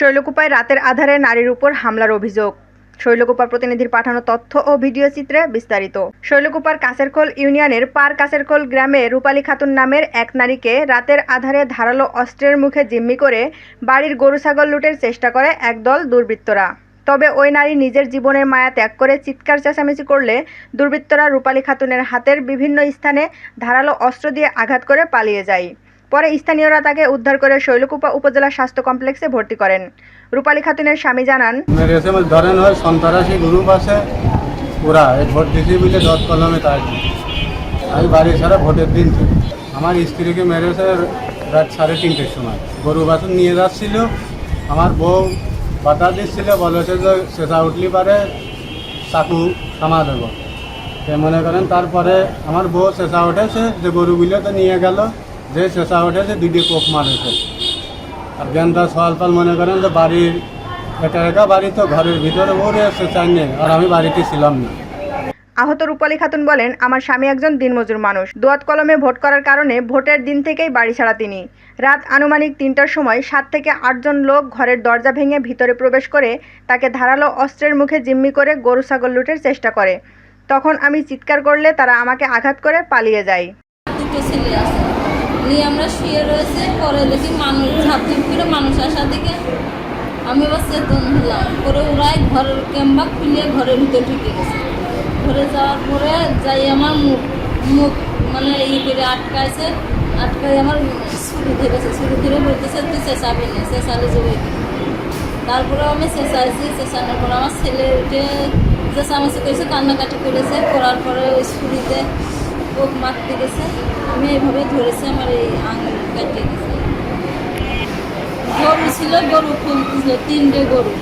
শৈলকুপায় রাতের আধারে নারীর উপর হামলার অভিযোগ। শৈলকুপার প্রতিনিধির পাঠানো তথ্য ও ভিডিও চিত্রে বিস্তারিত। শৈলকুপার কাছেরখোল ইউনিয়নের পার কাছেরখোল গ্রামে রূপালী খাতুন নামের এক নারীকে রাতের আধারে ধারালো অস্ত্রের মুখে জিম্মি করে বাড়ির গরু ছাগল লুটের চেষ্টা করে একদল দুর্বৃত্তরা। তবে ওই নারী নিজের জীবনের মায়া ত্যাগ করে চিৎকার চেঁচামেচি করলে দুর্বৃত্তরা রূপালী খাতুনের হাতের বিভিন্ন স্থানে ধারালো অস্ত্র দিয়ে আঘাত করে পালিয়ে যায়। পরে স্থানীয়রা তাকে উদ্ধার করে শৈলকুপা উপজেলা স্বাস্থ্য কমপ্লেক্সে ভর্তি করেন। রূপালী খাতুনের স্বামী জানান ধরেন হয় সন্ত্রাসী গ্রুপ আছে, ওরা ভোট বুঝে দশ কলমে তাই আমি বাড়ি ছাড়া ভোটের দিন আমার স্ত্রীকে মেরেছে রাত সাড়ে তিনটের সময় গরু বাছুর নিয়ে যাচ্ছিল। আমার বউ বাতা দিচ্ছিল বলেছে যে শেষা উঠলি পারে, চাকু থামা দেবো। সে মনে করেন, তারপরে আমার বউ শেষা উঠেছে, যে গরুগুলো তো নিয়ে গেল। যে শেষা উঠেছে দুটি কোপ মারেছে আর গেন্দা সওয়াল পাল মনে করেন যে বাড়ির একা একা বাড়ি তো ঘরের ভিতরে ওরে এসে চাইনি আর আমি বাড়িতে ছিলাম না। আহত রূপালী খাতুন বলেন আমার স্বামী একজন দিনমজুর মানুষ। দোয়াত কলমে ভোট করার কারণে ভোটের দিন থেকেই বাড়ি ছাড়া তিনি। রাত আনুমানিক তিনটার সময় সাত থেকে আটজন লোক ঘরের দরজা ভেঙে ভিতরে প্রবেশ করে তাকে ধারালো অস্ত্রের মুখে জিম্মি করে গরু ছাগল লুটের চেষ্টা করে। তখন আমি চিৎকার করলে তারা আমাকে আঘাত করে পালিয়ে যায়। নিয়ে আমরা শুয়ে রয়েছে। পরে দেখি মানুষ ঝাঁপঝাপ করে মানুষ আসার দিকে। আমি আবার চেতন হলাম পরে ওরাই ঘরের ক্যাম্বা খুলে ঘরের ভিতরে ঢুকে গেছে। ঘরে যাওয়ার পরে যাই আমার মুখ মুখ মানে ই করে আটকাইছে। আটকাই আমার শুরু ধরেছে শুরু ধরে বলতেছে তুই চেঁচাবি না, চেঁচালে যাবে তারপরে আমি চেঁচাইছি। চেঁচানোর পর আমার ছেলে উঠে চেঁচামেচি করেছে, কান্নাকাটি করেছে। করার পরে ওই ছুরিতে পোক মারতে গেছে আমি এইভাবে ধরেছি, আমার এই আঙুল কেটে গেছে গরু ছিল গরু ফুল তিনটে গরু।